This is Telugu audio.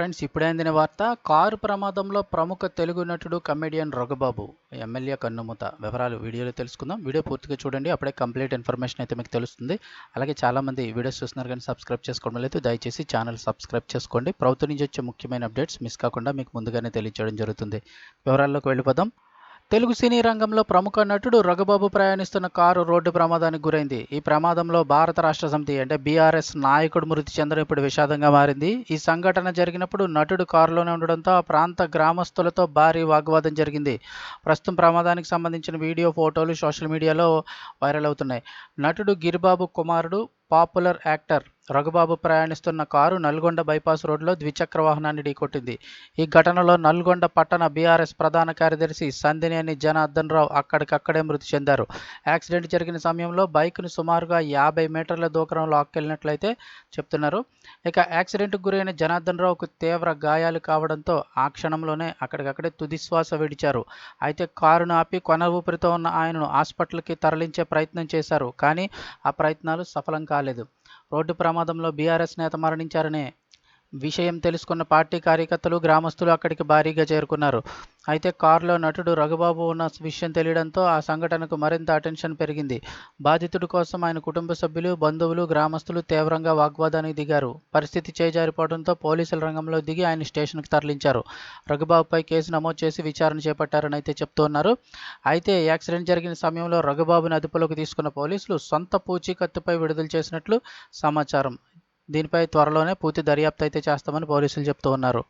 ఫ్రెండ్స్ ఇప్పుడే అందిన వార్త కారు ప్రమాదంలో ప్రముఖ తెలుగు నటుడు కమెడియన్ రఘుబాబు ఎమ్మెల్యే కన్నుమూత. వివరాలు వీడియోలో తెలుసుకుందాం. వీడియో పూర్తిగా చూడండి. అప్పుడే కంప్లీట్ ఇన్ఫర్మేషన్ అయితే మీకు తెలుస్తుంది. అలాగే చాలామంది వీడియోస్ చూస్తున్నారు కానీ సబ్స్క్రైబ్ చేసుకోవడం లేదు. దయచేసి ఛానల్ సబ్స్క్రైబ్ చేసుకోండి. ప్రభుత్వం నుంచి వచ్చే ముఖ్యమైన అప్డేట్స్ మిస్ కాకుండా మీకు ముందుగానే తెలియజేయడం జరుగుతుంది. వివరాల్లోకి వెళ్ళిపోదాం. తెలుగు సినీ రంగంలో ప్రముఖ నటుడు రఘుబాబు ప్రయాణిస్తున్న కారు రోడ్డు ప్రమాదానికి గురైంది. ఈ ప్రమాదంలో భారత రాష్ట్ర సమితి అంటే బీఆర్ఎస్ నాయకుడు మృతి చెందడం ఇప్పుడు విషాదంగా మారింది. ఈ సంఘటన జరిగినప్పుడు నటుడు కారులోనే ఉండడంతో ఆ ప్రాంత గ్రామస్తులతో భారీ వాగ్వాదం జరిగింది. ప్రస్తుతం ప్రమాదానికి సంబంధించిన వీడియో ఫోటోలు సోషల్ మీడియాలో వైరల్ అవుతున్నాయి. నటుడు గిరిబాబు కుమారుడు పాపులర్ యాక్టర్ రఘుబాబు ప్రయాణిస్తున్న కారు నల్గొండ బైపాస్ రోడ్లో ద్విచక్ర వాహనాన్ని ఢీకొట్టింది. ఈ ఘటనలో నల్గొండ పట్టణ బీఆర్ఎస్ ప్రధాన కార్యదర్శి సందినేని జనార్దన్ రావు అక్కడికక్కడే మృతి చెందారు. యాక్సిడెంట్ జరిగిన సమయంలో బైక్ను సుమారుగా యాభై మీటర్ల దూకరంలో అక్కెళ్ళినట్లయితే చెప్తున్నారు. ఇక యాక్సిడెంట్కు గురైన జనార్దన్ రావుకు తీవ్ర గాయాలు కావడంతో ఆ క్షణంలోనే అక్కడికక్కడే తుదిశ్వాస విడిచారు. అయితే కారును ఆపి కొన ఊపిరితో ఉన్న ఆయనను హాస్పిటల్కి తరలించే ప్రయత్నం చేశారు. కానీ ఆ ప్రయత్నాలు సఫలం కాలేదు. రోడ్డు ప్రమాదంలో బీఆర్ఎస్ నేత మరణించారనే విషయం తెలుసుకున్న పార్టీ కార్యకర్తలు గ్రామస్తులు అక్కడికి భారీగా చేరుకున్నారు. అయితే కారులో నటుడు రఘుబాబు ఉన్న విషయం తెలియడంతో ఆ సంఘటనకు మరింత అటెన్షన్ పెరిగింది. బాధితుడి కోసం ఆయన కుటుంబ సభ్యులు బంధువులు గ్రామస్తులు తీవ్రంగా వాగ్వాదానికి దిగారు. పరిస్థితి చేజారిపోవడంతో పోలీసుల రంగంలో దిగి ఆయన స్టేషన్కి తరలించారు. రఘుబాబుపై కేసు నమోదు చేసి విచారణ చేపట్టారని అయితే చెప్తున్నారు అయితే యాక్సిడెంట్ జరిగిన సమయంలో రఘుబాబుని అదుపులోకి తీసుకున్న పోలీసులు సొంత పూచీకత్తుపై విడుదల చేసినట్లు సమాచారం. దీనిపై త్వరలోనే పూర్తి దర్యాప్తు అయితే చేస్తామని పోలీసులు చెప్తూ ఉన్నారు.